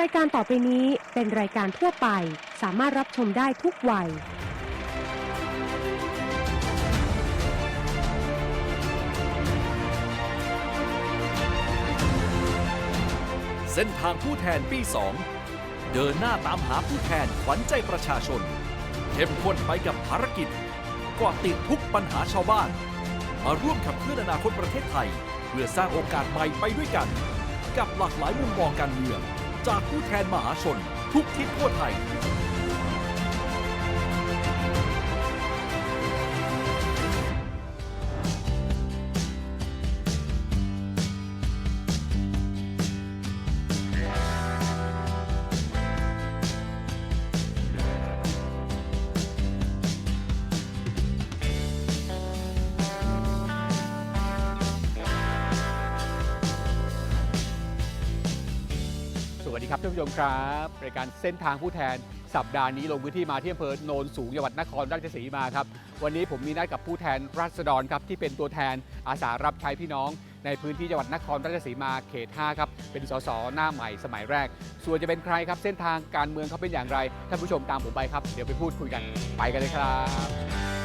รายการต่อไปนี้เป็นรายการทั่วไป สามารถรับชมได้ทุกวัย เส้นทางผู้แทนปี 2 เดินหน้าตามหาผู้แทนขวัญใจประชาชน เข้มข้นไปกับภารกิจกาะติดทุกปัญหาชาวบ้าน มาร่วมขับเคลื่อนอนาคตประเทศไทย เพื่อสร้างโอกาสใหม่ไปด้วยกัน กับหลากหลายมุมมองการเมือง จากผู้แทนมหาชน ทุกทิศทั่วไทยานผู้ชมครับรายการเส้นทางผู้แทนสัปดาห์นี้ลงพื้นที่มาที่อำเภอโนนสูงจังหวัดนครราชสีมาครับวันนี้ผมมีนัดกับผู้แทนราษฎรครับที่เป็นตัวแทนอาสารับใช้พี่น้อง ในพื้นที่จังหวัดนครราชสีมาเขต 5 ครับเป็นสสหน้าใหม่สมัยแรก ส่วนจะเป็นใครครับเส้นทางการเมืองเขาเป็นอย่างไรท่านผู้ชมตามผมไปครับเดี๋ยวไปพูดคุยกันไปกันเลยครับ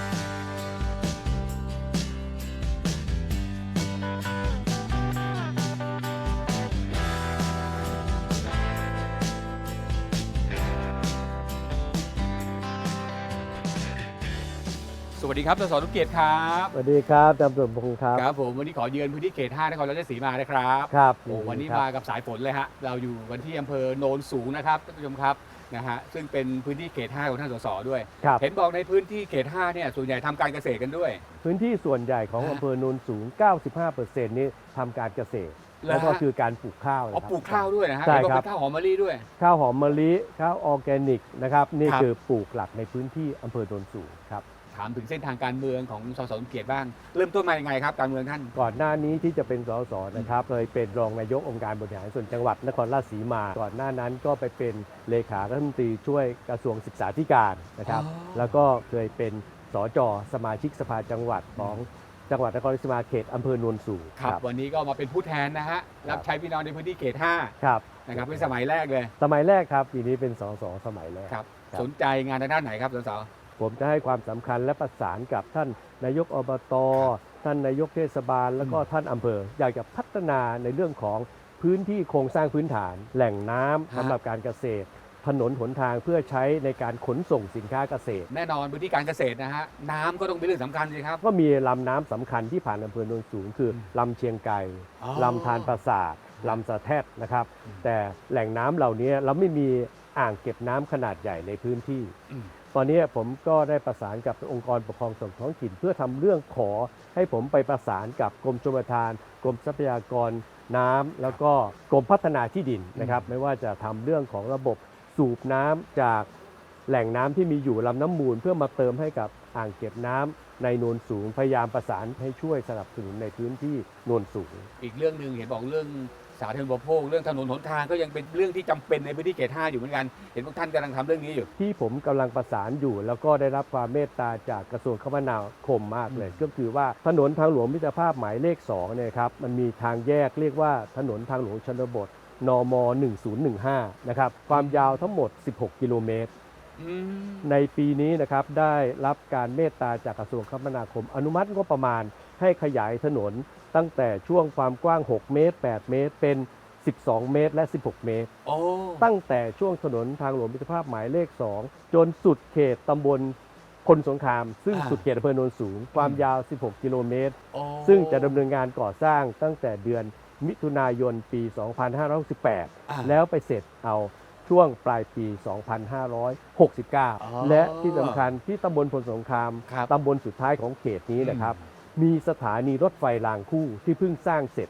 วัสดีครับสสทุกเกียรติครับสวัสดีครับจำสมพงศ์ครับครับผมวันนี้ขอเยือนพื้นที่เขต5นครราชสีมานะครับครับโอ้วันนี้ครับมากับสายฝนเลยฮะเราอยู่กันที่อำเภอโนนสูงนะครับท่านผู้ชมครับนะฮะซึ่งเป็นพื้นที่เขต 5 ของท่านสสด้วยครับเห็นบอกในพื้นที่เขต 5 เนี่ยส่วนใหญ่ทำการเกษตรกันด้วย พื้นที่ส่วนใหญ่ของฮะอำเภอโนนสูง 95%นี้ทำการเกษตรเหรอฮะแล้วก็คือการปลูกข้าวอ๋อนะครัปลูกข้าวด้วยนะฮะใช่เห็นบอกครับเป็นข้าวหอมมะลิด้วย ข้าวหอมมะลิ ข้าวออร์แกนิกนะครับ นี่ครับคือปลูกหลักในพื้นที่อำเภอโนนสูงครับ ถามถึงเส้นทางการเมืองของสสทุกเกียรติบ้าง เริ่มต้นมายังไงครับ การเมืองท่าน ก่อนหน้านี้ที่จะเป็นสสนะครับเคยเป็นรองนายกองค์การบริหารส่วนจังหวัดนครราชสีมา ก่อนหน้านั้นก็ไปเป็นเลขารัฐมนตรีช่วยกระทรวงศึกษาธิการนะครับ อ๋อ แล้วก็เคยเป็นสจสมาชิกสภาจังหวัดของจังหวัดนครราชสีมาเขตอำเภอโนนสูงครับ วันนี้ก็มาเป็นผู้แทนนะฮะ รับใช้พี่น้องในพื้นที่เขตครับ5นะครับเป็นสมัยแรกเลย สมัยแรกครับปีนี้เป็นสสสมัยแรก ครับ ครับ สนใจงานทางด้านไหนครับสส ผมจะให้ความสำคัญและประสานกับท่านนายกอบตท่านนายกเทศบาล แล้วก็ท่านอำเภอ อยากจะพัฒนาในเรื่องของพื้นที่โครงสร้างพื้นฐาน แหล่งน้ำฮะสำหรับการเกษตร ถนนหนทางเพื่อใช้ในการขนส่งสินค้าเกษตร แน่นอนพื้นที่การเกษตรนะฮะน้ำก็ต้องเป็นเรื่องสำคัญเลยครับ ก็มีลำน้ำสำคัญที่ผ่านอำเภอโนนสูง คือลำเชียงไกรอ๋อลำธารประสาทลำสะแทดนะครับอืมแต่แหล่งน้ำเหล่านี้เราไม่มีอ่างเก็บน้ำขนาดใหญ่ในพื้นที่อืม ตอนนี้ผมก็ได้ประสานกับองค์กรปกครองส่วนท้องถิ่น เพื่อทำเรื่องขอให้ผมไปประสานกับกรมชลประทาน กรมทรัพยากรน้ำแล้วก็กรมพัฒนาที่ดินนะครับ ไม่ว่าจะทำเรื่องของระบบสูบน้ำจากแหล่งน้ำที่มีอยู่ลำน้ำมูล เพื่อมาเติมให้กับอ่างเก็บน้ำในโนนสูงพยายามประสานให้ช่วยสนับสนุนในพื้นที่โนนสูง อีกเรื่องหนึ่งเห็นบอกเรื่อง สาธารณูปโภค เรื่องถนนหนทางก็ยังเป็นเรื่องที่จำเป็นในพื้นที่เขตห้าอยู่เหมือนกัน เห็นพวกท่านกำลังทำเรื่องนี้อยู่ ที่ผมกำลังประสานอยู่ แล้วก็ได้รับความเมตตาจากกระทรวงคมนาคมมากเลยอืมก็คือว่าถนนทางหลวงมิตรภาพหมายเลข2เนี่ยครับมันมีทางแยกเรียกว่าถนนทางหลวงชนบท นม 1015 นะครับความยาวทั้งหมด 16 กิโลเมตร อืม ในปีนี้นะครับได้รับการเมตตาจากกระทรวงคมนาคม อนุมัติงบประมาณ ให้ขยายถนนตั้งแต่ช่วงความกว้าง 6 เมตร 8 เมตร เป็น 12 เมตร และ 16 เมตร โอ้ตั้งแต่ช่วงถนนทางหลวงมิตรภาพหมายเลข 2 จนสุดเขตตำบลคนสงคราม ซึ่งสุดเขตอำเภอโนนสูง ความยาว 16 กิโลเมตร โอ้ซึ่งจะดำเนินงานก่อสร้างตั้งแต่เดือนมิถุนายนปี 2568 อะแล้วไปเสร็จเอาช่วงปลายปี 2569 และที่สำคัญที่ตำบลพลสงครามครับตำบลสุดท้ายของเขตนี้นะครับ มีสถานีรถไฟรางคู่ที่เพิ่งสร้างเสร็จ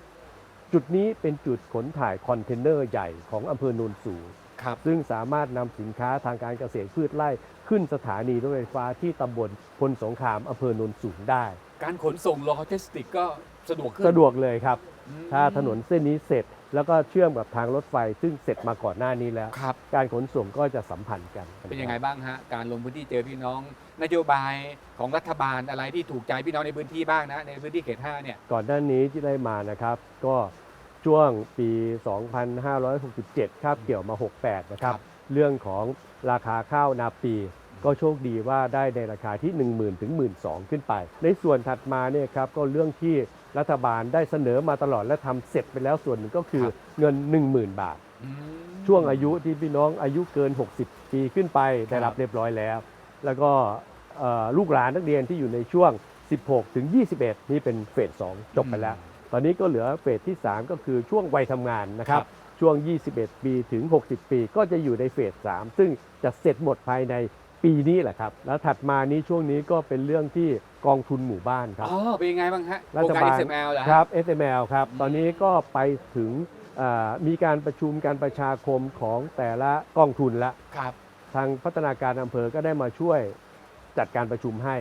จุดนี้เป็นจุดขนถ่ายคอนเทนเนอร์ใหญ่ของอำเภอโนนสูงครับซึ่งสามารถนำสินค้าทางการเกษตรพืชไร่ขึ้นสถานีรถไฟฟ้าที่ตำบลพลสงครามอำเภอโนนสูงได้ การขนส่งโลจิสติกก็สะดวกขึ้นสะดวกเลยครับ อืม ถ้าถนนเส้นนี้เสร็จ แล้วก็เชื่อมกับทางรถไฟ ซึ่งเสร็จมาก่อนหน้านี้แล้ว ครับการขนส่งก็จะสัมพันธ์กันเป็นยังไงบ้างฮะการลงพื้นที่เจอพี่น้อง นโยบายของรัฐบาลอะไรที่ถูกใจพี่น้องในพื้นที่บ้างนะในพื้นที่เขตห้าเนี่ยก่อนหน้านี้ที่ได้มานะครับ ก็ช่วงปี 2567คาบเกี่ยวมา 68 นะครับครับเรื่องของราคาข้าวนาปี ก็โชคดีว่าได้ในราคาที่ 10,000 ถึง 12,000 ขึ้นไป ในส่วนถัดมาเนี่ยครับก็เรื่องที่ รัฐบาลได้เสนอมาตลอดและทำเสร็จไปแล้วส่วนหนึ่งก็คือครับเงิน 10,000 บาทอืมช่วงอายุที่พี่น้องอายุเกิน 60 ปีขึ้นไปได้รับครับเรียบร้อยแล้ว แล้วก็เอ่อลูกหลานนักเรียนที่อยู่ในช่วง 16 ถึง 21 นี่เป็นเฟส 2 จบไปแล้ว ตอนนี้ก็เหลือเฟสที่ 3 ก็คือช่วงวัยทำงานนะครับครับช่วง 21 ปีถึง 60 ปี ก็จะอยู่ในเฟส 3 ซึ่งจะเสร็จหมดภายใน ปีนี้แหละครับ แล้วถัดมานี้ช่วงนี้ก็เป็นเรื่องที่กองทุนหมู่บ้านครับ อ๋อ เป็นยังไงบ้างฮะรัโครงฐการบาล SML เหรอฮะ ครับ SML ครับอืมตอนนี้ก็ไปถึงเอ่อมีการประชุมการประชาคมของแต่ละกองทุนละ ครับ ทางพัฒนาการอำเภอก็ได้มาช่วยจัดการประชุมให้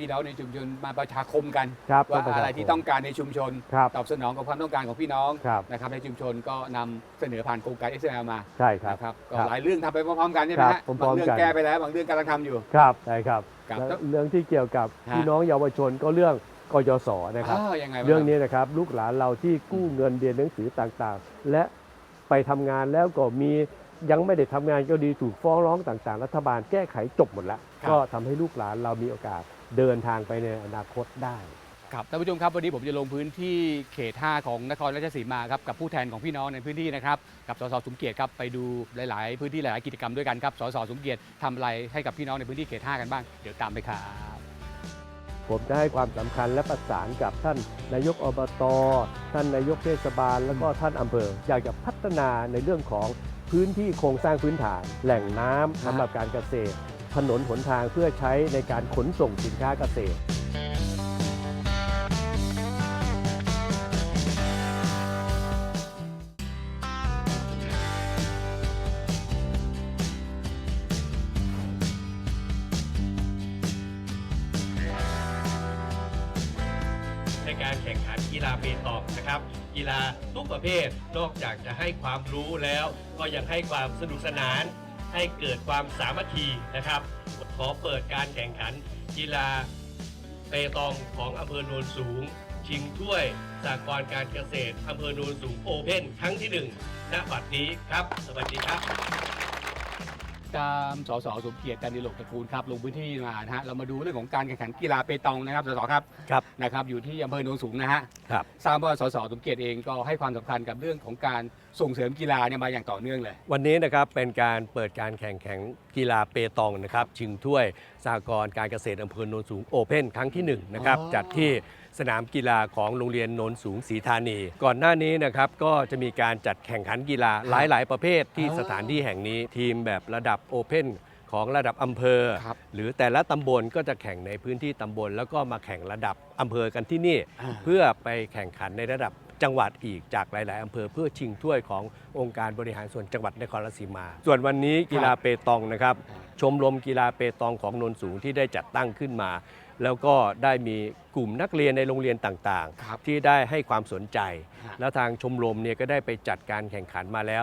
พี่น้องในชุมชนมาประชาคมกัน ครับว่าปชอะไรคมที่ต้องการในชุมชน ครับตอบสนองกับความต้องการของพี่น้องครับนะครับในชุมชนก็นำเสนอผ่านโครงการ SML มาใช่ครับ นะครับก็ครับหลายเรื่องทำไปพร้อมๆกันใช่ไหมครัฮะบพร้อมๆบางเรื่องกัน แก้ไปแล้วบางเรื่องกำลังทำอยู่ ครับใช่ครับครับแล้วเรื่องที่เกี่ยวกับฮะ พี่น้องเยาวชนก็เรื่องกยศนะครับ อ้าวยังไงบ้างเรื่องนี้นะครับลูกหลานเราที่กู้เงินเรียนหนังสือต่างๆ และไปทำงานแล้วก็มียังไม่ได้ทำงานก็ดีถูกฟ้องร้องต่างๆ รัฐบาลแก้ไขจบหมดแล้วก็ทำให้ลูกหลานเรามีโอกาส เดินทางไปในอนาคตได้ ครับท่านผู้ชมครับวันนี้ผมจะลงพื้นที่เขต 5 ของนครราชสีมาครับกับผู้แทนของพี่น้องในพื้นที่นะครับกับสสสมเกียรติครับไปดูหลาย ๆ พื้นที่หลายๆกิจกรรมด้วยกันครับสสสมเกียรติทำอะไรให้กับพี่น้องในพื้นที่เขต 5 กันบ้างเดี๋ยวตามไปครับผมจะให้ความสำคัญและประสานกับท่านนายกอบต ท่านนายกเทศบาล แล้วก็ท่านอำเภออยากจะพัฒนาในเรื่องของพื้นที่โครงสร้างพื้นฐาน แหล่งน้ำสำหรับการเกษตร ถนนหนทางเพื่อใช้ในการขนส่งสินค้าเกษตร ในการแข่งขันกีฬาเปตองนะครับ กีฬาทุกประเภทนอกจากจะให้ความรู้แล้วก็ยังให้ความสนุกสนาน ให้เกิดความสามัคคีนะครับ ขอเปิดการแข่งขันกีฬาเปตองของอำเภอโนนสูง ชิงถ้วยสากลการเกษตรอำเภอโนนสูงโอเพ่นครั้งที่หนึ่งณบัดนี้ครับ สวัสดีครับตามสสสมเกียรติการดิโลกตระกูลครับลงพื้นที่มานะฮะเรามาดูเรื่องของการแข่งขันกีฬาเปตองนะครับสสครับครับนะครับอยู่ที่อำเภอโนนสูงนะฮะครับทราบว่าสสสมเกียรติเองก็ให้ความสำคัญกับเรื่องของการ ส่งเสริมกีฬาเนี่ยมาอย่างต่อเนื่องเลย วันนี้นะครับเป็นการเปิดการแข่งขันกีฬาเปตองนะครับชิงถ้วยสหกรณ์การเกษตรอำเภอโนนสูงโอเพ่นครั้งที่หนึ่งนะครับอ๋อ จัดที่สนามกีฬาของโรงเรียนโนนสูงศรีธานี ก่อนหน้านี้นะครับก็จะมีการจัดแข่งขันกีฬาหลาย ๆ ประเภทที่อ๋อสถานที่แห่งนี้ทีมแบบระดับโอเพ่นของระดับอำเภอ ครับหรือแต่ละตำบลก็จะแข่งในพื้นที่ตำบล แล้วก็มาแข่งระดับอำเภอกันที่นี่ อ่า เพื่อไปแข่งขันในระดับ จังหวัดอีกจากหลาย ๆ อำเภอเพื่อชิงถ้วยขององค์การบริหารส่วนจังหวัดนครราชสีมา ส่วนวันนี้กีฬาเปตองนะครับ ชมรมกีฬาเปตองของโนนสูงที่ได้จัดตั้งขึ้นมา แล้วก็ได้มีกลุ่มนักเรียนในโรงเรียนต่างครับๆที่ได้ให้ความสนใจฮะแล้วทางชมรมเนี่ยก็ได้ไปจัดการแข่งขันมาแล้ว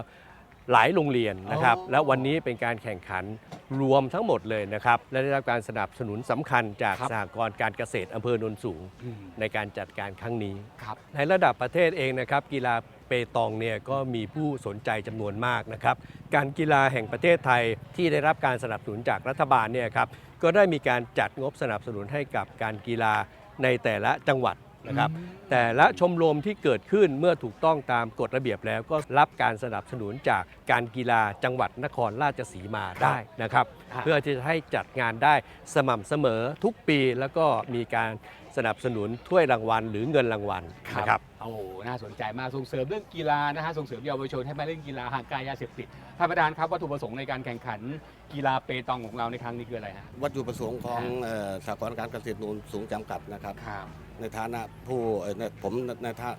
หลายโรงเรียนนะครับอ๋อแล้ววันนี้เป็นการแข่งขันรวมทั้งหมดเลยนะครับ และได้รับการสนับสนุนสำคัญจากครับสหกรณ์การเกษตรอำเภอโนนสูงอืมในการจัดการครั้งนี้ครับในระดับประเทศเองนะครับ กีฬาเปตองเนี่ยก็มีผู้สนใจจำนวนมากนะครับ การกีฬาแห่งประเทศไทยที่ได้รับการสนับสนุนจากรัฐบาลเนี่ยครับก็ได้มีการจัดงบสนับสนุนให้กับการกีฬาในแต่ละจังหวัด นะครับแต่ละชมรมที่เกิดขึ้นเมื่อถูกต้องตามกฎระเบียบแล้วก็รับการสนับสนุนจากการกีฬาจังหวัดนครราชสีมาได้นะครับครับเพื่อที่จะให้จัดงานได้สม่ำเสมอทุกปีแล้วก็มีการ สนับสนุนถ้วยรางวัลหรือเงินรางวัลนะครับโอ้โหน่าสนใจมากส่งเสริมเรื่องกีฬานะฮะส่งเสริมเยาวชนให้มาเล่นกีฬาห่างไกลยาเสพติดท่านประธานครับวัตถุประสงค์ในการแข่งขันกีฬาเปตองของเราในครั้งนี้คืออะไรฮะวัตถุประสงค์ของครับเอ่อสหกรณ์การเกษตรนูนสูงจำกัดนะครับครับในฐานะผู้เอ่อในผมในฐา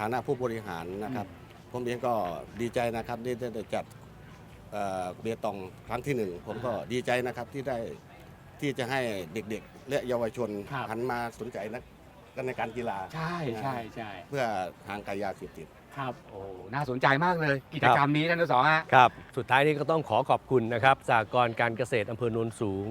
ฐานะผู้บริหารนะครับ ผมเองก็ดีใจนะครับที่ได้ได้จัดเอ่อเบตองครั้งที่หนึ่งผมก็ดีใจนะครับที่ได้ ที่จะให้เด็กๆ และเยาวชนครับ หันมาสนใจนักกันในการกีฬาใช่ใช่ใช่เพื่อห่างไกลยาเสพติด ครับโอ้น่าสนใจมากเลย กิจกรรมนี้ท่านทั้งสองฮะ ครับ สุดท้ายนี้ก็ต้องขอขอบคุณนะครับสากรณ์การเกษตรอำเภอโนนสูง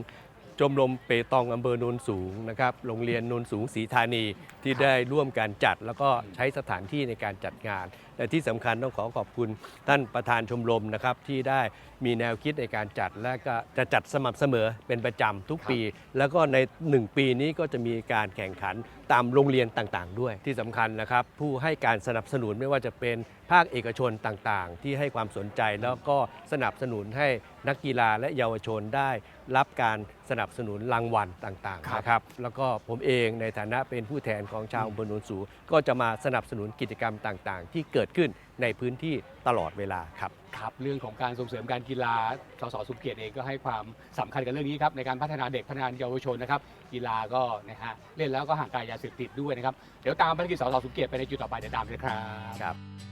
ชมรมเปตองอำเภอโนนสูงนะครับโรงเรียนโนนสูงศรีธานีที่ได้ร่วมกันจัด แล้วก็ใช้สถานที่ในการจัดงาน และที่สำคัญต้องขอขอบคุณท่านประธานชมรมนะครับที่ได้มีแนวคิดในการจัด และก็จะจัดสม่ำเสมอเป็นประจำทุกปี แล้วก็ใน 1 ปีนี้ก็จะมีการแข่งขันตามโรงเรียนต่างๆ ด้วยที่สำคัญนะครับ ผู้ให้การสนับสนุนไม่ว่าจะเป็น ภาคเอกชนต่างๆ ที่ให้ความสนใจแล้วก็สนับสนุนให้นักกีฬาและเยาวชนได้รับการสนับสนุนรางวัลต่างครับๆนะครับแล้วก็ผมเองในฐานะเป็นผู้แทนของชาวอำเภอโนนสูงก็จะมาสนับสนุนกิจกรรมต่างๆ ที่เกิดขึ้นในพื้นที่ตลอดเวลาครับครับเรื่องของการส่งเสริมการกีฬาสสสุเกียรติเองก็ให้ความสำคัญกับเรื่องนี้ครับในการพัฒนาเด็กพัฒนาเยาวชนนะครับกีฬาก็นะฮะเล่นแล้วก็ห่างไกลยาเสพติดด้วยนะครับเดี๋ยวตามภารกิจสสสุเกียรติไปในจุดต่อไปเดี๋ยวตามเลยครับครับ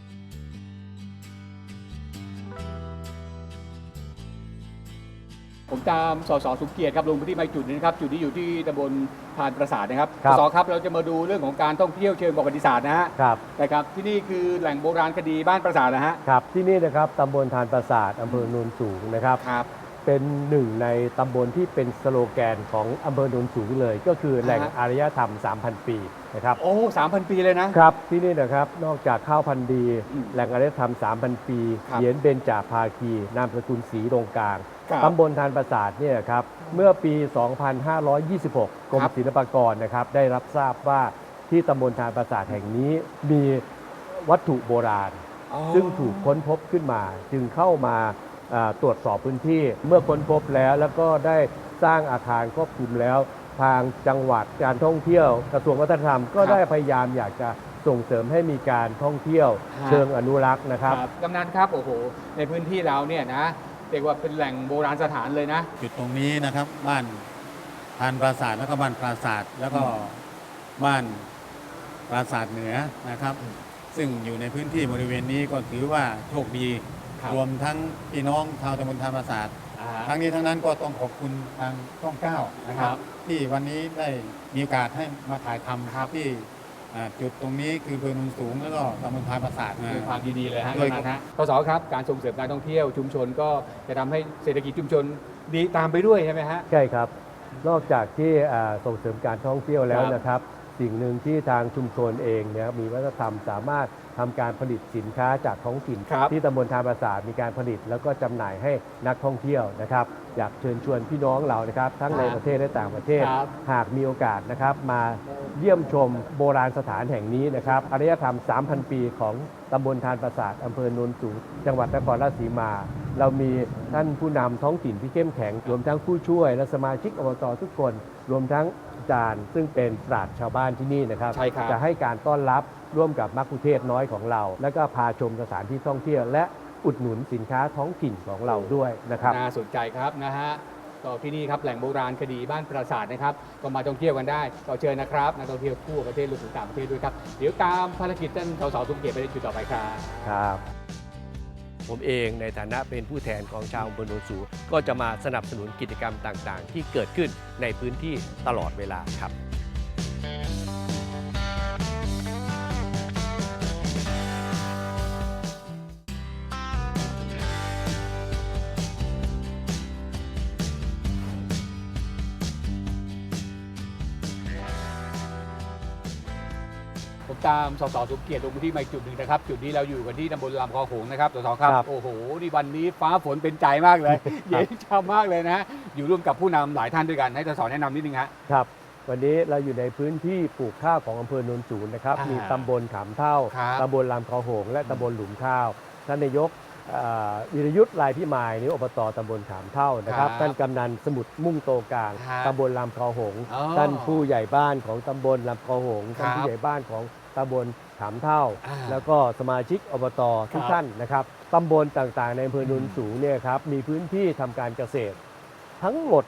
ผมตามสสสุเกียรติครับลงพื้นที่มาอีกจุดหนึงนะครับจุดนี้อยู่ที่ตำบลทานประสาทนะครับครับ สสครับเราจะมาดูเรื่องของการท่องเที่ยวเชิงประวัติศาสตร์นะฮะครับ นะครับที่นี่คือแหล่งโบราณคดีบ้านประสาทนะฮะครับ ที่นี่นะครับตำบลทานปราสาทอำเภอโนนสูงนะครับ ครับ เป็นหนึ่งในตำบลที่เป็นสโลแกนของอำเภอโนนสูงเลย ก็คือแหล่งอ่าฮะ อารยธรรม 3,000 ปีนะครับ โอ้สามพันปีเลยนะ ครับที่นี่นะครับนอกจากข้าวพันธุ์ดี อืมแหล่งอารยธรรม 3,000 ปีครับ เหรียญเบญจาภาคี นามสกุลศรีรงกลาง ครับตำบลทานประสาทเนี่ยครับเมื่อปี 2526 กรมครับ ศิลปากรนะครับได้รับทราบว่าที่ตำบลทานประสาทแห่งนี้มีวัตถุโบราณ อ๋อ ซึ่งถูกค้นพบขึ้นมา จึงเข้ามาอ่าตรวจสอบพื้นที่ เมื่อค้นพบแล้วแล้วก็ได้สร้างอาคารควบคุมแล้ว ทางจังหวัดการท่องเที่ยว กระทรวงวัฒนธรรมก็ได้พยายามอยากจะส่งเสริมให้มีการท่องเที่ยว ฮะ เชิงอนุรักษ์นะครับ กำนันครับโอ้โหในพื้นที่เราเนี่ยนะ เรียกว่าเป็นแหล่งโบราณสถานเลยนะ จุดตรงนี้นะครับ บ้านทานปราสาทแล้วก็บ้านปราสาทแล้วก็บ้านปราสาทเหนือนะครับ ซึ่งอยู่ในพื้นที่บริเวณนี้ก็ถือว่าโชคดี ครับรวมทั้งพี่น้องชาวตำบลทานปราสาทอ่าทั้งนี้ทั้งนั้นก็ต้องขอบคุณทางช่องเก้านะครับครับที่วันนี้ได้มีโอกาสให้มาถ่ายทำครับที่ อ่าจุดตรงนี้คืออำเภอโนนสูงแล้วก็ตำบลทานปราสาทคือความดีๆเลยฮะโดยกำนันฮะกสครับการส่งเสริมการท่องเที่ยวชุมชนก็จะทำให้เศรษฐกิจชุมชนดีตามไปด้วยใช่ไหมฮะ ใช่ครับ นอกจากที่อ่าส่งเสริมการท่องเที่ยวแล้วครับ นะครับ สิ่งหนึ่งที่ทางชุมชนเองเนี่ยมีวัฒนธรรมสามารถ ทำการผลิตสินค้าจากท้องถิ่น ครับ ที่ตำบลทานประสาทมีการผลิต แล้วก็จำหน่ายให้นักท่องเที่ยวนะครับ อยากเชิญชวนพี่น้องเรานะครับ ทั้งในประเทศและต่างประเทศ ครับ หากมีโอกาสนะครับมาเยี่ยมชมโบราณสถานแห่งนี้นะครับอารยธรรม 3,000 ปีของตำบลทานประสาทอำเภอโนนสูง จังหวัดนครราชสีมา เรามีท่านผู้นำท้องถิ่นที่เข้มแข็ง รวมทั้งผู้ช่วยและสมาชิกอบตทุกคน รวมทั้งอา จารย์ ซึ่งเป็นปราชญ์ชาวบ้านที่นี่นะครับ ใช่ครับ จะให้การต้อนรับร่วมกับมักคุเทศก์น้อยของเรา แล้วก็พาชมสถานที่ท่องเที่ยว และอุดหนุนสินค้าท้องถิ่นของเราด้วยนะครับ น่าสนใจครับนะฮะก็ที่นี่ครับแหล่งโบราณคดีบ้านปราสาทนะครับก็มาท่องเที่ยวกันได้ก็เชิญนะครับนักท่องเที่ยวทั่วประเทศรวมถึงต่างประเทศด้วยครับเดี๋ยวตามภารกิจท่านสสสุเกียรติไปในจุดต่อไปครับ ครับ ผมเองในฐานะเป็นผู้แทนของชาวอำเภอโนนสูง ก็จะมาสนับสนุนกิจกรรมต่างๆ ที่เกิดขึ้นในพื้นที่ตลอดเวลาครับ ตามสสสุเกียรติลงพื้นที่มาอีกจุดหนึ่งนะครับ จุดนี้เราอยู่กันที่ตำบลลำคอหงส์นะครับสสครับครับ โอ้โหนี่วันนี้ฟ้าฝนเป็นใจมากเลย เย็นชามากเลยนะ อยู่ร่วมกับผู้นำหลายท่านด้วยกันให้สสแนะนำนิดนึงฮะ ครับ วันนี้เราอยู่ในพื้นที่ปลูกข้าวของอำเภอโนนสูงนะครับ อ่ามีมีตำบลขามเท่าครับตำบลลำคอโหง และตำบลหลุมข้าว ท่านนายกเอ่อวิรยุทธ์ลายพิมายนายกอบตตำบลขามเท่านะครับ ครับท่านกำนันสมุทรมุ่งโตกลางฮะตำบลลำคอหง อ๋อท่านผู้ใหญ่บ้านของตำบลลำคอหง ครับ ท่านผู้ใหญ่บ้านของ ตำบลขามเท่า อ่าแล้วก็สมาชิกอบตทุกครับท่านนะครับตำบลต่างๆ ในอำเภอโนนสูงเนี่ยครับมีพื้นที่ทำการเกษตร ทั้งหมด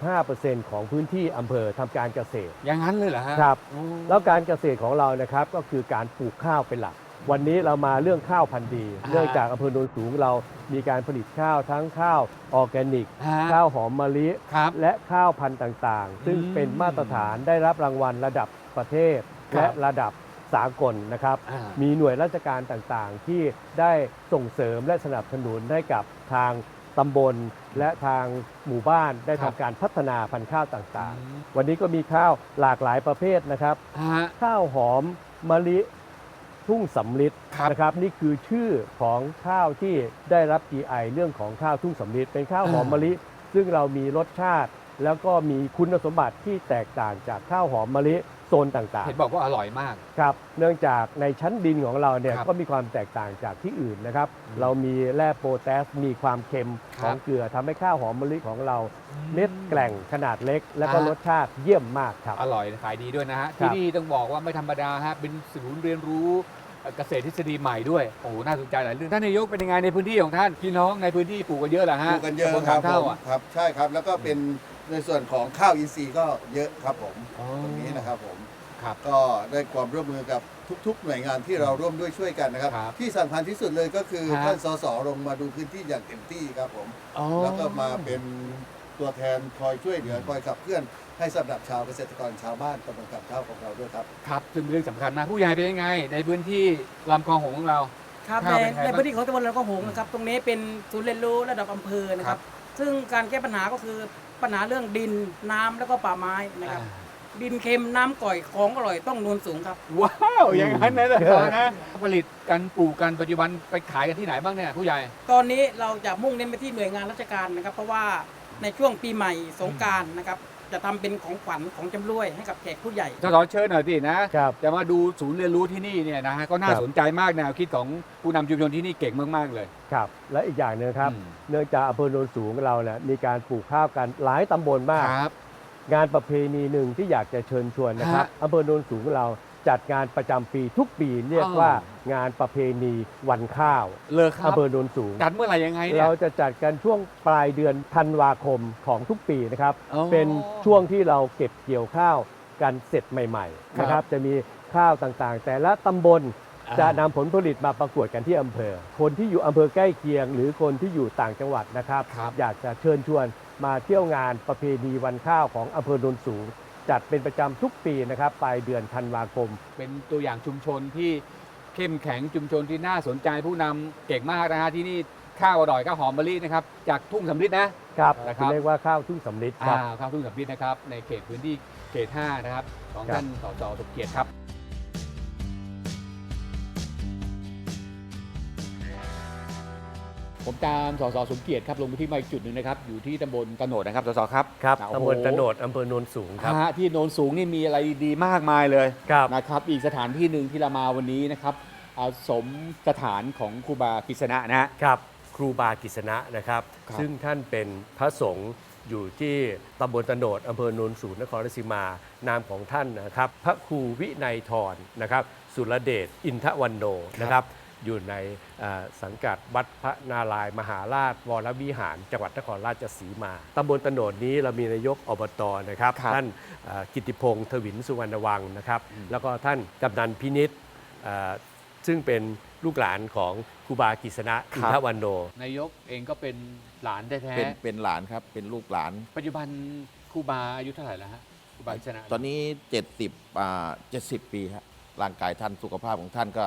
95%ของพื้นที่อำเภอทำการเกษตร อย่างนั้นเลยเหรอฮะครับ โอ้แล้วการเกษตรของเรานะครับก็คือการปลูกข้าวเป็นหลัก วันนี้เรามาเรื่องข้าวพันธุ์ดีอ่าเนื่องจากอำเภอโนนสูงเรามีการผลิตข้าวทั้งข้าวออร์แกนิก ฮะข้าวหอมมะลิ ครับ และข้าวพันธุ์ต่างๆ ซึ่งอืมเป็นมาตรฐานได้รับรางวัลระดับประเทศ ครับ และระดับ สากลนะครับอ่ามีหน่วยราชการต่างๆ ที่ได้ส่งเสริมและสนับสนุนให้กับทางตำบลและทางหมู่บ้านได้ครัทำบการพัฒนาพันธุ์ข้าวต่างๆ วันนี้ก็มีข้าวหลากหลายประเภทนะครับฮะข้าวหอมมะลิทุ่งสำลิดครับนะครับ นี่คือชื่อของข้าวที่ได้รับ GI เรื่องของข้าวทุ่งสำลิดเป็นข้าวหอมอ่ามมะลิ ซึ่งเรามีรสชาติ แล้วก็มีคุณสมบัติที่แตกต่างจากข้าวหอมมะลิ โซนต่างเห็นบอกว่าอร่อยมาก ๆ ครับ เนื่องจากในชั้นดินของเราเนี่ยครับก็มีความแตกต่างจากที่อื่นนะครับ อืมเรามีแร่โพแทส มีความเค็มคขรับองเกลือทำให้ข้าวหอมมะลิของเรา เม็ดแกล่งขนาดเล็ก และก็อ่ารรสชาติเยี่ยมมากครับ อร่อยขายดีด้วยนะฮะ ครัที่บ นี่ต้องบอกว่าไม่ธรรมดาฮะ เป็นศูนย์เรียนรู้เกษตรทฤษฎีใหม่ด้วย โอ้โหน่าสนใจหลายเรื่อง ท่านนายกเป็นยังไงในพื้นที่ของท่าน พี่น้องในพื้นที่ปลูกกันเยอะเหรอฮะปลูกกันเยอะตำบลครัขาบมเท่าผมอะครับ ใช่ครับ แล้วก็เป็น ในส่วนของข้าวอินทรีย์ก็เยอะครับผมอ๋อ ตรงนี้นะครับผม ครับ ก็ได้ความร่วมมือกับทุก ๆ หน่วยงานที่เราร่วมด้วยช่วยกันนะครับ ครับที่สำคัญที่สุดเลยก็คือฮะท่านสสลงมาดูพื้นที่อย่างเต็มที่ครับผม อ๋อ แล้วก็มาเป็นตัวแทนคอยช่วยเหลือคอยขับเคลื่อนให้สำหรับชาวเกษตรกรชาวบ้านตำบลกับข้าวของเราด้วยครับ ครับซึ่งเป็นเรื่องสำคัญมากผู้ใหญ่เป็นยังไง ในพื้นที่ลำคลองหงส์ของเรา ครับข้าวในเป็นไงในบ้างพื้นที่ของตำบลลำก็หงส์นะครับตรงนี้เป็นศูนย์เรียนรู้ระดับอำเภอนะครับ ซึ่งการแก้ปัญหาก็คือ ปัญหาเรื่องดินน้ำแล้วก็ป่าไม้นะครับ ดินเค็มน้ำก่อยของอร่อยต้องนวลสูงครับว้าว อย่างนั้นนะนะนะผลิตกันปลูกกันปัจจุบันไปขายกันที่ไหนบ้างเนี่ยผู้ใหญ่ ตอนนี้เราจะมุ่งเน้นไปที่หน่วยงานราชการนะครับ เพราะว่าในช่วงปีใหม่สงกรารนะครับ จะทำเป็นของขวัญของจำรวยให้กับแขกผู้ใหญ่สสเชิญหน่อยสินะครับ จะมาดูศูนย์เรียนรู้ที่นี่เนี่ยนะฮะก็น่าครับ สนใจมากแนวคิดของผู้นำชุมชนที่นี่เก่งมากๆเลยครับ และอีกอย่างหนึ่งครับ อืมเนื่องจากอำเภอโนนสูงเราเนี่ยมีการปลูกข้าวกันหลายตำบลมาก ครับ งานประเพณีหนึ่งที่อยากจะเชิญชวนนะครับฮะ อำเภอโนนสูงเรา จัดงานประจำปีทุกปีเรียกอ๋อว่างานประเพณีวันข้าวเลอครับอำเภอโนนสูง จัดเมื่อไหร่ยังไงเนี่ย เราจะจัดกันช่วงปลายเดือนธันวาคมของทุกปีนะครับ อ๋อเป็นช่วงที่เราเก็บเกี่ยวข้าวกันเสร็จใหม่ๆนะคครัรับบ จะมีข้าวต่างๆ แต่ละตำบลอ่าจะนำผลผลิตมาประกวดกันที่อำเภอ คนที่อยู่อำเภอใกล้เคียง หรือคนที่อยู่ต่างจังหวัดนะครับ ครับ อยากจะเชิญชวนมาเที่ยวงานประเพณีวันข้าวของอำเภอโนนสูง จัดเป็นประจำทุกปีนะครับปลายเดือนธันวาคม เป็นตัวอย่างชุมชนที่เข้มแข็งชุมชนที่น่าสนใจผู้นำเก่งมากนะฮะที่นี่ข้าวอร่อยข้าวหอมมะลินะครับจากทุ่งสำลิดนะ ครับนะครับ เรียกว่าข้าวทุ่งสำลิดครับ อ่าข้าวทุ่งสำลิดนะครับในเขตพื้นที่เขต 5 นะครับของครับ ท่านสสสมเกียรติครับ ผมตามสสสมเกียรติครับลงไปที่มาอีกจุดหนึ่งนะครับอยู่ที่ตำบลกระโหนดนะครับสสครับครับโอ้โหตำบลกระโนดอำเภอโนนสูงครับ ฮะที่โนนสูงนี่มีอะไรดีมากมายเลยครับ นะครับอีกสถานที่หนึ่งที่เรามาวันนี้นะครับอาสมสถานของครูบากิษณะนะฮะ ครับครูบากิษณะนะครับ ครับซึ่งท่านเป็นพระสงฆ์อยู่ที่ตำบลตะโนดอำเภอโนนสูงนครราชสีมา นามของท่านนะครับ พระครูวินัยทรนะครับ สุรเดชอินทวันโนนะครับ อยู่ในเอ่อสังกัดวัดพระนารายณ์มหาราชวรวิหาร จังหวัดนครราชสีมาตำบลตะโนดนี้เรามีนายกอบตนะครับครับท่านเอ่อกิติพงศ์ทวินสุวรรณวังนะครับ แล้วก็ท่านกำนันพินิษเอ่อซึ่งเป็นลูกหลานของครูบากิษณะอินทวันโน นายกเองก็เป็นหลานแท้เป็นเป็นหลานครับเป็นลูกหลานๆปัจจุบันครูบาอายุเท่าไหร่แล้วฮะครูบากิษณะตอนนี้ 70อ่า70 ปีครับร่างกายท่านสุขภาพของท่านก็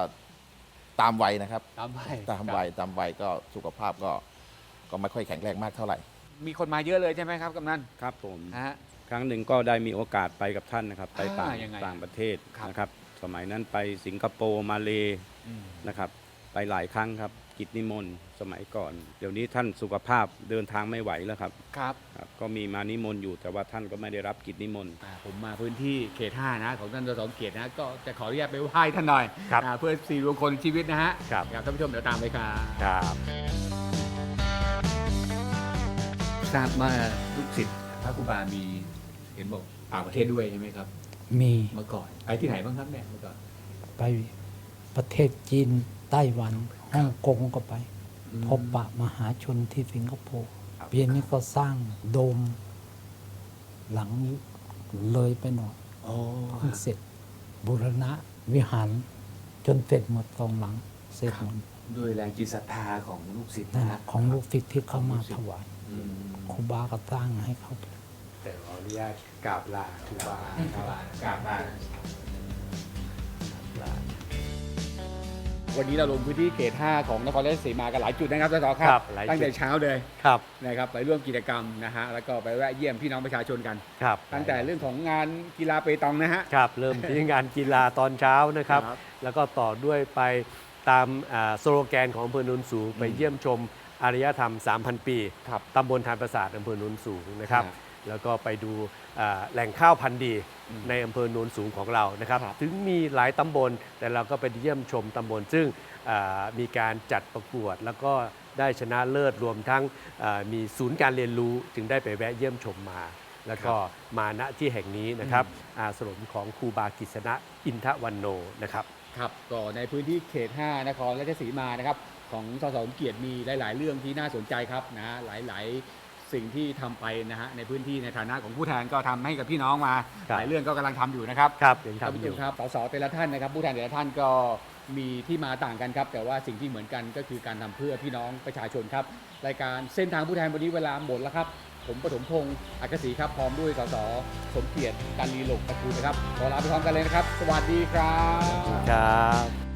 ตามวัยนะครับ ตามไปตามวัยตามวัยก็สุขภาพก็ก็ไม่ค่อยแข็งแรงมากเท่าไหร่ มีคนมาเยอะเลยใช่ไหมครับกำนันครับผม ฮะ ครั้งหนึ่งก็ได้มีโอกาสไปกับท่านนะครับ ไปต่างอ่ายังไงต่างประเทศครับ นะครับ สมัยนั้นไปสิงคโปร์มาเลนะครับ ไปหลายครั้งครับ กิจนิมนต์สมัยก่อน เดี๋ยวนี้ท่านสุขภาพเดินทางไม่ไหวแล้วครับครับ ครับก็มีมานิมนต์อยู่ แต่ว่าท่านก็ไม่ได้รับกิจนิมนต์ อ่าผมมาพื้นที่เขต5นะของท่านสสเกียรตินะ ก็จะขออนุญาตไปไหว้ท่านหน่อยครับอ่าเพื่อสี่รวงคนชีวิตนะฮะครับ ครับท่านผู้ชมเดี๋ยวตามไปครับ ครับ ทราบว่าลูกศิษย์พระครูบามีเห็นบอกต่างประเทศด้วยใช่ไหมครับ มีเมื่อก่อนไปที่ไหนบ้างครับเนี่ยเมื่อก่อนไปประเทศจีน ไต้หวันฮ่องกงก็ไป พบปะมหาชนที่สิงคโปร์ปีนี้ก็สร้างโดม หลังเลยไปหน่อยอ๋อเพิ่งเสร็จบูรณะวิหารจนเสร็จหมดตรงหลัง เสร็จหมดด้วยแรงจิตศรัทธาของลูกศิษย์นั่นนะแหละของลูกศิษย์ที่เข้ามาถวายอืมครูบาก็สร้างให้เขาแต่ขออนุญาตกราบลาครูบากราบลากราบลา วันนี้เราลงพื้นที่เขต 5 ของนครราชสีมากันหลายจุดนะครับสสคครัรับบหลายจุด ตั้งแต่เช้าเลยครับนะครับไปร่วมกิจกรรมนะฮะแล้วก็ไปแวะเยี่ยมพี่น้องประชาชนกัน ครับตั้งแต่เรื่องของงานกีฬาเปตองนะฮะ ครับเริ่มที่งานกีฬาตอนเช้านะครับ ครับแล้วก็ต่อด้วยไปตามอ่าสโลแกนของอำเภอโนนสูงไปเยี่ยมชมอารยธรรม 3,000 ปีครับตำบลทานประสาทอำเภอโนนสูงนะครับ ครับ แล้วก็ไปดูอ่าแหล่งข้าวพันธุ์ดีอืมในอำเภอโนนสูงของเรานะครับครับ ถึงมีหลายตำบล แต่เราก็ไปเยี่ยมชมตำบล ซึ่งอ่ามีการจัดประกวด แล้วก็ได้ชนะเลิศรวมทั้งอ่ามีศูนย์การเรียนรู้จึงได้ไปแวะเยี่ยมชมมา แล้วก็มาณที่แห่งนี้นะครับอาสมของครูบากิษณะอินทวันโนนะครับครับก็ในพื้นที่เขต 5 นครราชสีมานะครับ ของสสมเกียรติมีหลาย ๆ เรื่องที่น่าสนใจครับนะฮะหลาย ๆ สิ่งที่ทำไปนะฮะในพื้นที่ในฐานะของผู้แทนก็ทำให้กับพี่น้องมาครับ หลายเรื่องก็กำลังทำอยู่นะครับ ครับยังท่านทำผู้อชยู่มครับสสแต่ละท่านนะครับ ผู้แทนแต่ละท่านก็มีที่มาต่างกันครับ แต่ว่าสิ่งที่เหมือนกันก็คือการทำเพื่อพี่น้องประชาชนครับ รายการเส้นทางผู้แทนวันนี้เวลาหมดแล้วครับ ผมปฐมพงศ์อักษีครับพร้อมด้วยสสสมเกียรติการลีหลกตระกูลนะครับขอลาไปพร้อมกันเลยนะครับ สวัสดีครับ ครับ